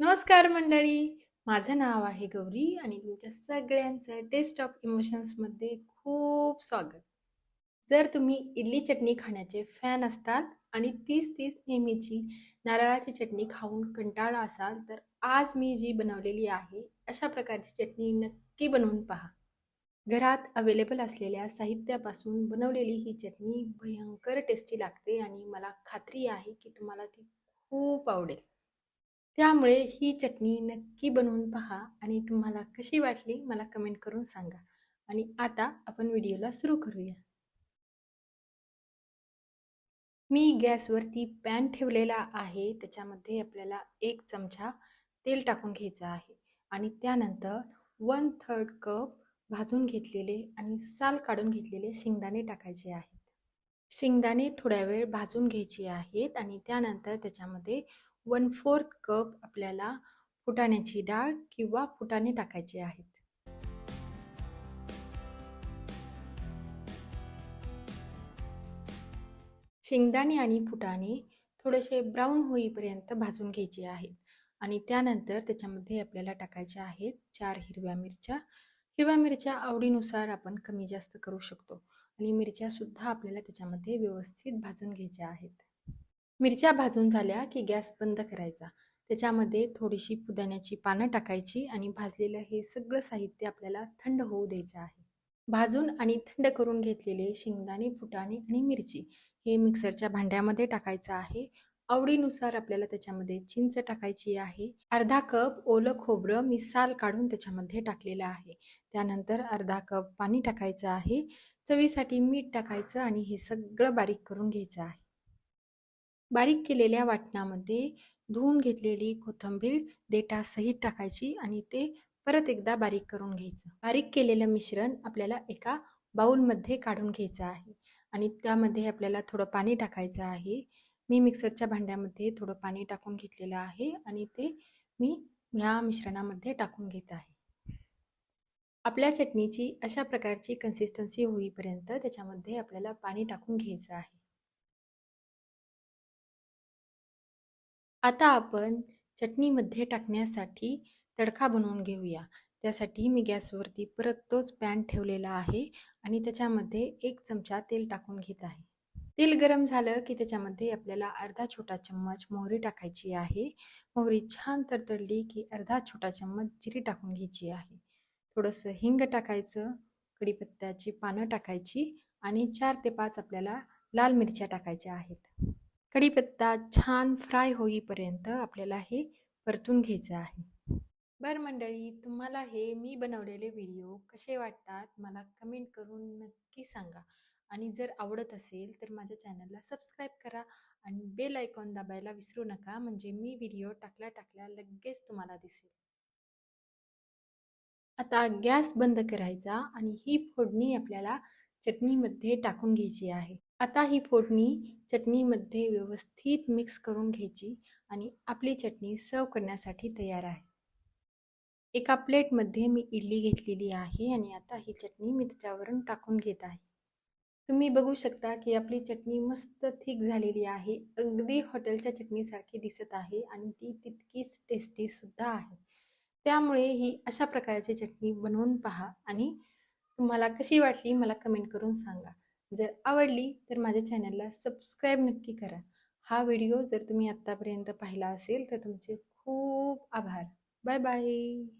नमस्कार मंडळी. माझं नाव आहे गौरी आणि तुमच्या सगळ्यांचं टेस्ट ऑफ इमोशन्समध्ये खूप स्वागत. जर तुम्ही इडली चटणी खाण्याचे फॅन असतात आणि तीच तीच नेहमीची नारळाची चटणी खाऊन कंटाळा असाल तर आज मी जी बनवलेली आहे अशा प्रकारची चटणी नक्की बनवून पहा. घरात अवेलेबल असलेल्या साहित्यापासून बनवलेली ही चटणी भयंकर टेस्टी लागते आणि मला खात्री आहे की तुम्हाला ती खूप आवडेल. त्यामुळे ही चटणी नक्की बनवून पहा आणि तुम्हाला कशी वाटली मला कमेंट करून सांगा. आणि आता आपण व्हिडिओला सुरू करूया. मी गॅसवरती पॅन ठेवलेला आहे. त्याच्यामध्ये आपल्याला एक चमचा तेल टाकून घ्यायचं आहे. आणि त्यानंतर वन थर्ड कप भाजून घेतलेले आणि साल काढून घेतलेले शेंगदाणे टाकायचे आहेत. शेंगदाणे थोड्या वेळ भाजून घ्यायचे आहेत आणि त्यानंतर त्याच्यामध्ये वन फोर्थ कप आपल्याला फुटाण्याची डाळ किंवा फुटाणे टाकायचे आहेत. शेंगदाणे आणि फुटाणे थोडेसे ब्राऊन होईपर्यंत भाजून घ्यायचे आहेत. आणि त्यानंतर त्याच्यामध्ये आपल्याला टाकायच्या आहेत चार हिरव्या मिरच्या. हिरव्या मिरच्या आवडीनुसार आपण कमी जास्त करू शकतो. आणि मिरच्यासुद्धा आपल्याला त्याच्यामध्ये व्यवस्थित भाजून घ्यायच्या आहेत. मिरच्या भाजून झाल्या की गॅस बंद करायचा. त्याच्यामध्ये थोडीशी पुदिन्याची पानं टाकायची आणि भाजलेलं हे सगळं साहित्य आपल्याला थंड होऊ द्यायचं आहे. भाजून आणि थंड करून घेतलेले शेंगदाणे फुटाणे आणि मिरची हे मिक्सरच्या भांड्यामध्ये टाकायचं आहे. आवडीनुसार आपल्याला त्याच्यामध्ये चिंच टाकायची आहे. अर्धा कप ओलं खोबरं मी साल काढून त्याच्यामध्ये टाकलेलं आहे. त्यानंतर अर्धा कप पाणी टाकायचं आहे. चवीसाठी मीठ टाकायचं आणि हे सगळं बारीक करून घ्यायचं आहे. बारीक केलेल्या वाटणामध्ये धुवून घेतलेली कोथिंबीर देठासहित टाकायची आणि ते परत एकदा बारीक करून घ्यायचं. बारीक केलेलं मिश्रण आपल्याला एका बाऊलमध्ये काढून घ्यायचं आहे आणि त्यामध्ये आपल्याला थोडं पाणी टाकायचं आहे. मी मिक्सरच्या भांड्यामध्ये थोडं पाणी टाकून घेतलेलं आहे आणि ते मी ह्या मिश्रणामध्ये टाकून घेत आहे. आपल्या चटणीची अशा प्रकारची कन्सिस्टन्सी होईपर्यंत त्याच्यामध्ये आपल्याला पाणी टाकून घ्यायचं आहे. आता आपण चटणीमध्ये टाकण्यासाठी तडका बनवून घेऊया. त्यासाठी मी गॅसवरती परत तोच पॅन ठेवलेला आहे आणि त्याच्यामध्ये एक चमचा तेल टाकून घेत आहे. तेल गरम झालं की त्याच्यामध्ये आपल्याला अर्धा छोटा चम्मच मोहरी टाकायची आहे. मोहरी छान तरतडली की अर्धा छोटा चम्मच जिरी टाकून घ्यायची आहे. थोडंसं हिंग टाकायचं कढीपत्त्याची पानं टाकायची आणि चार ते पाच आपल्याला लाल मिरच्या टाकायच्या आहेत. कढीपत्ता छान फ्राय होईपर्यंत आपल्याला हे परतून घ्यायचं आहे. बरं मंडळी तुम्हाला हे मी बनवलेले व्हिडिओ कसे वाटतात मला कमेंट करून नक्की सांगा. आणि जर आवडत असेल तर माझ्या चॅनलला सबस्क्राईब करा आणि बेल आयकॉन दाबायला विसरू नका म्हणजे मी व्हिडिओ टाकल्या टाकल्या लगेच तुम्हाला दिसेल. आता गॅस बंद करायचा आणि ही फोडणी आपल्याला चटणीमध्ये टाकून घ्यायची आहे. आता ही फोडणी चटणीमध्ये व्यवस्थित मिक्स करून घ्यायची आणि आपली चटणी सर्व करण्यासाठी तयार आहे. एका प्लेटमध्ये मी इडली घेतलेली आहे आणि आता ही चटणी मी त्याच्यावरून टाकून घेत आहे. तुम्ही बघू शकता की आपली चटणी मस्त थिक झालेली आहे. अगदी हॉटेलच्या चटणीसारखी दिसत आहे आणि ती तितकीच टेस्टीसुद्धा आहे. त्यामुळे ही अशा प्रकारची चटणी बनवून पहा आणि तुम्हाला कशी वाटली मला कमेंट करून सांगा. जर आवडली तर माझ्या चॅनलला सबस्क्राईब नक्की करा. हा व्हिडिओ जर तुम्ही आत्तापर्यंत पाहिला असेल तर तुमचे खूप आभार. Bye bye.